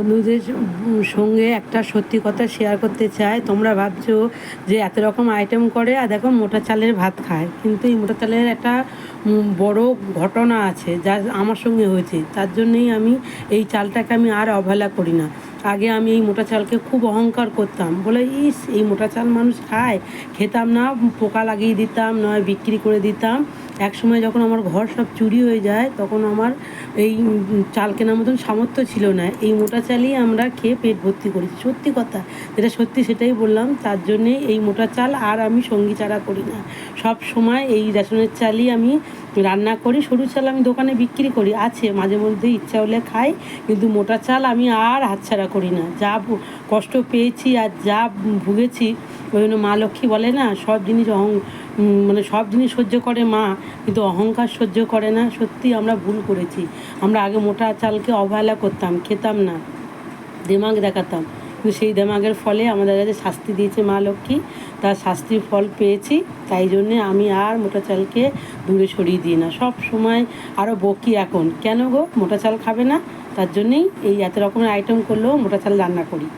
বন্ধুদের সঙ্গে একটা সত্যি কথা শেয়ার করতে চাই তোমরা ভাবছ যে এত রকম আইটেম করে আর দেখো মোটা চালের ভাত খায়। কিন্তু এই মোটা চালের একটা বড় ঘটনা আছে যা আমার সঙ্গে হয়েছে। তার জন্যেই আমি এই চালটাকে আমি আর অবহেলা করি না। আগে আমি এই মোটা চালকে খুব অহংকার করতাম। বলে, ইস, এই মোটা চাল মানুষ খায়। খেতাম না, পোকা লাগিয়ে দিতাম, নয় বিক্রি করে দিতাম। এক সময় যখন আমার ঘর সব চুরি হয়ে যায়, তখন আমার এই চাল কেনার মতন সামর্থ্য ছিল না। এই মোটা চালই আমরা খেয়ে পেট ভর্তি করেছি। সত্যি কথা, যেটা সত্যি সেটাই বললাম, তার জন্যে এই মোটা চাল আর আমি সঙ্গী চারা করি না। সব সময় এই রেশনের চালই আমি রান্না করি, সরু চাল আমি দোকানে বিক্রি করি। আছে, মাঝে মধ্যে ইচ্ছা হলে খাই, কিন্তু মোটা চাল আমি আর হাতছাড়া করি না। যা কষ্ট পেয়েছি আর যা ভুগেছি ওই জন্য মা লক্ষ্মী বলে না, সব জিনিস অহং মানে সব জিনিস সহ্য করে মা, কিন্তু অহংকার সহ্য করে না। সত্যি আমরা ভুল করেছি। আমরা আগে মোটা চালকে অবহেলা করতাম, খেতাম না। দেমাগ দেখাতাম। কিন্তু সেই দেমাগের ফলে আমাদের কাছে শাস্তি দিয়েছে মা লক্ষ্মী। তার শাস্তির ফল পেয়েছি, তাই জন্যে আমি আর মোটা চালকে দূরে সরিয়ে দিই না। সব সময় আরও বকি এখন। কেন গো? মোটা চাল খাবে না? তার জন্যেই এই এত রকমের আইটেম করলেও মোটা চাল রান্না করি।